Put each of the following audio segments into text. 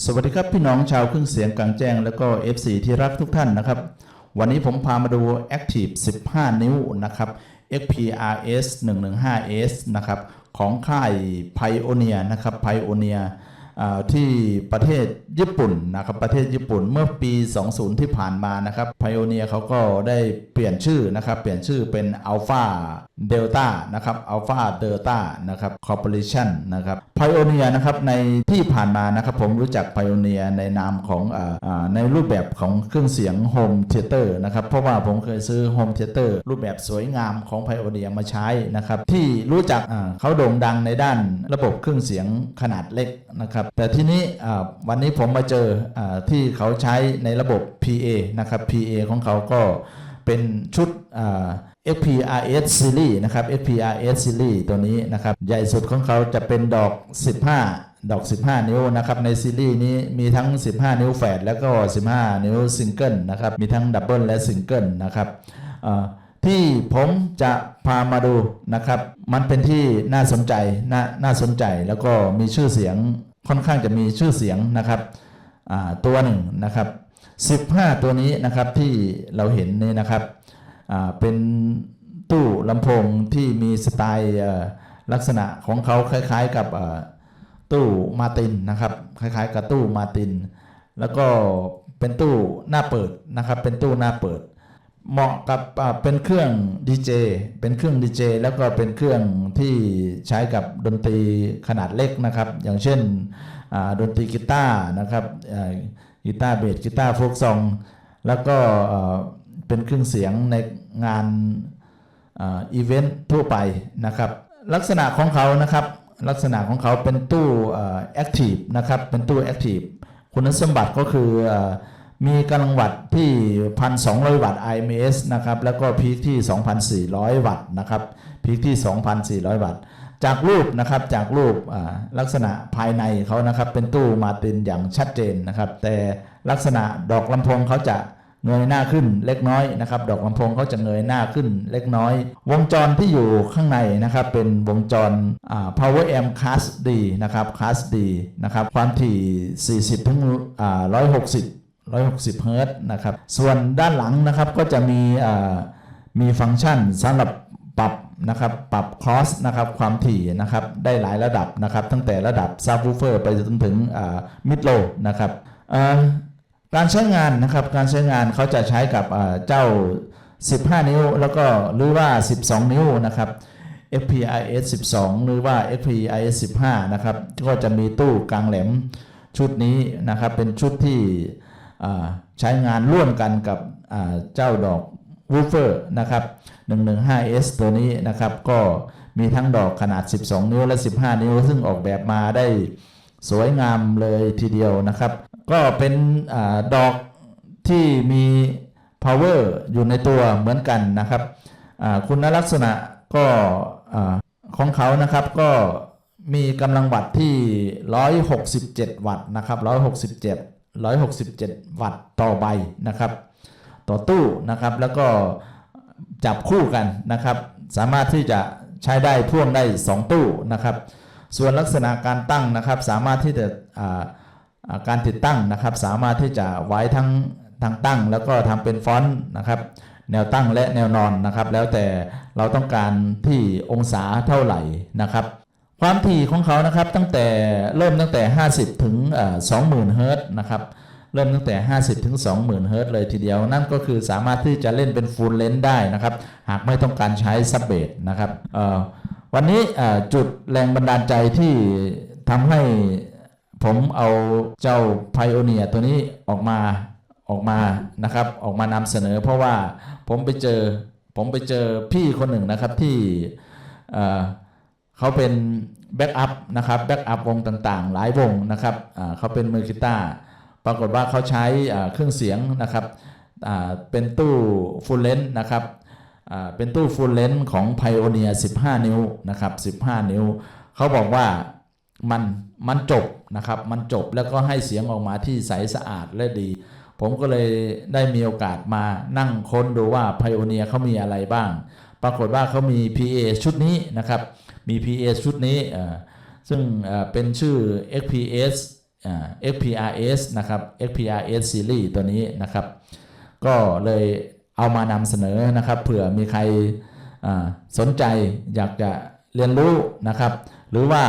สวัสดีครับพี่น้องชาวเครื่องเสียงกลางแจ้ง แล้วก็ FC ที่รักทุกท่านนะครับ วันนี้ผมพามาดู Active 15 นิ้วนะครับ XPRS 115S นะครับ ของค่าย Pioneer นะครับ Pioneer ที่ประเทศญี่ปุ่นนะครับประเทศญี่ปุ่นเมื่อปี 20 ที่ผ่านมานะครับ Pioneer เขาก็ได้เปลี่ยนชื่อนะครับเปลี่ยนชื่อเป็น Alpha Delta นะครับ Alpha Delta นะครับ Corporation นนะครับ Pioneer นะครับในที่ผ่านมานะครับผมรู้จัก Pioneer ในนามของออในรูปแบบของเครื่องเสียง Home Theater นะครับเพราะว่าผมเคยซื้อ Home Theater รูปแบบสวยงามของ Pioneer มาใช้นะครับที่รู้จักเขาโด่งดังในด้านระบบเครื่องเสียงขนาดเล็กนะครับแต่ที่นี้วันนี้ผมมาเจออที่เขาใช้ในระบบ PA นะครับ PA ของเขาก็เป็นชุด FPRS Series นะครับ FPRS Series ตัวนี้นะครับ ใหญ่สุดของเขาจะเป็นดอก 15 ดอก 15 นิ้วนะครับ ในซีรีส์นี้มีทั้ง 15 นิ้วแฝดแล้วก็ 15 นิ้วซิงเกิลนะครับ มีทั้งดับเบิลและซิงเกิลนะครับที่ผมจะพามาดูนะครับ มันเป็นที่น่าสนใจ น่าน่าสนใจแล้วก็มีชื่อเสียง ค่อนข้างจะมีชื่อเสียงนะครับตัวหนึ่งนะครับ15 ตัวนี้นะครับที่เราเห็นนี่นะครับเป็นตู้ลำโพงที่มีสไตล์ลักษณะของเขาคล้ายๆกับตู้มาตินนะครับคล้ายๆกับตู้มาติน แล้วก็เป็นตู้หน้าเปิดนะครับเป็นตู้หน้าเปิด เหมาะกับเป็นเครื่องดีเจเป็นเครื่องดีเจแล้วก็เป็นเครื่องที่ใช้กับดนตรีขนาดเล็กนะครับ อย่างเช่นดนตรีกีตาร์นะครับกีตาร์เบสกีตาร์โฟกซอง แล้วก็เป็นเครื่องเสียงในงานอีเวนต์ทั่วไปนะครับ ลักษณะของเขานะครับ ลักษณะของเขาเป็นตู้แอคทีฟนะครับเป็นตู้แอคทีฟคุณสมบัติก็คืออ มีกำลังวัตต์ที่ 1,200 วัตต์ IMS นะครับ แล้วก็พีคที่ 2,400 วัตต์นะครับ พีคที่ 2,400 วัตต์ จากรูปนะครับจากรูปลักษณะภายในเขานะครับ เป็นตู้มาตินอย่างชัดเจนนะครับ แต่ลักษณะดอกลำโพงเขาจะเงยหน้าขึ้นเล็กน้อยนะครับ ดอกลำโพงเขาจะเงยหน้าขึ้นเล็กน้อย วงจรที่อยู่ข้างในนะครับ เป็นวงจร power amp class D นะครับ class D นะครับ ความถี่ 40ถึง160 160เฮิรตนะครับ ส่วนด้านหลังนะครับก็จะมีมีฟังก์ชันสำหรับปรับนะครับปรับคอสนะครับความถี่นะครับได้หลายระดับนะครับตั้งแต่ระดับซับวูเฟอร์ไปจนถึงมิดโลนะครับการใช้งานนะครับการใช้งานเขาจะใช้กับอ่าเจ้า 15 นิ้ว แล้วก็หรือว่า 12 นิ้วนะครับ FPIS 12 หรือว่า FPIS 15 นะครับ ก็จะมีตู้กลางแหลมชุดนี้นะครับเป็นชุดที่ ใช้งานร่วมกันกับเจ้าดอกวูเฟอร์นะครับ 115S ตัวนี้นะครับก็มีทั้งดอกขนาด 12 นิ้วและ 15 นิ้ว ซึ่งออกแบบมาได้สวยงามเลยทีเดียวนะครับ ก็เป็นอดอกที่มี power อยู่ในตัวเหมือนกันนะครับคุณลักษณะก็ของเขานะครับก็มีกำลังวัตต์ที่ 167 วัตต์นะครับ 167 167 วัตต์ต่อใบนะครับ ต่อตู้นะครับแล้วก็จับคู่กันนะครับ สามารถที่จะใช้ได้พ่วงได้ 2 ตู้นะครับ ส่วนลักษณะการตั้งนะครับ สามารถที่จะการติดตั้งนะครับ สามารถที่จะไว้ทั้งทางตั้ง แล้วก็ทำเป็นฟอนต์นะครับ แนวตั้งและแนวนอนนะครับ แล้วแต่เราต้องการที่องศาเท่าไหร่นะครับ ความถี่ของเขานะครับตั้งแต่เริ่มตั้งแต่ 50 ถึงเอ่อ20,000เฮิรต์นะครับเริ่มตั้งแต่ 50 ถึง 20,000 เฮิรต์เลยทีเดียว นั่นก็คือสามารถที่จะเล่นเป็นฟูลเลนได้นะครับ หากไม่ต้องการใช้ซับเบสนะครับวันนี้จุดแรงบันดาลใจที่ทำให้ผมเอาเจ้า Pioneer ตัวนี้ออกมาออกมานะครับ ออกมานำเสนอ เพราะว่าผมไปเจอผมไปเจอพี่คนหนึ่งนะครับที่ เขาเป็นแบ็กอัพนะครับแบ็กอัพวงต่างๆ หลายวงนะครับเขาเป็นมือกีตาร์ปรากฏว่าเขาใช้เครื่องเสียงนะครับเป็นตู้ฟูลเลนนะครับเป็นตู้ฟูลเลนของ Pioneer 15 นิ้วนะครับ15 นิ้ว เขาบอกว่ามันมันจบนะครับมันจบแล้วก็ให้เสียงออกมาที่ใสสะอาดและดี ผมก็เลยได้มีโอกาสมานั่งค้นดูว่า Pioneer เขามีอะไรบ้าง ปรากฏว่าเขามี PA ชุดนี้นะครับ มี PA ชุดนี้เอ่อซึ่งเอ่อเป็นชื่อ XPS อ XPRS นะครับ XPRS Series ตัวนี้นะครับ ก็เลยเอามานำเสนอนะครับ เผื่อมีใครสนใจอยากจะเรียนรู้นะครับ หรือว่า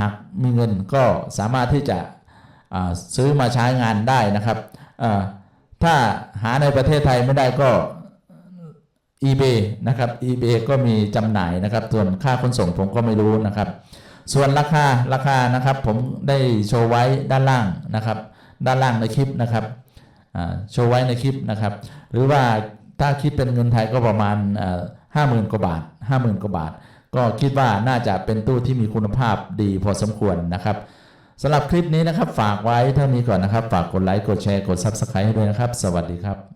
หากมีเงินก็สามารถที่จะซื้อมาใช้งานได้นะครับ ถ้าหาในประเทศไทยไม่ได้ก็ eBay นะครับ eBay ก็มีจำหน่ายนะครับ ส่วนค่าขนส่งผมก็ไม่รู้นะครับ ส่วนราคาราคานะครับผมได้โชว์ไว้ด้านล่างนะครับ ด้านล่างในคลิปนะครับโชว์ไว้ในคลิปนะครับ หรือว่าถ้าคิดเป็นเงินไทยก็ประมาณห้าหมื่นกว่าบาทห้าหมื่นกว่าบาท ก็คิดว่าน่าจะเป็นตู้ที่มีคุณภาพดีพอสมควรนะครับสำหรับคลิปนี้นะครับ ฝากไว้เท่านี้ก่อนนะครับ ฝากกดไลค์ กดแชร์ กด Subscribe ให้ด้วยนะครับ สวัสดีครับ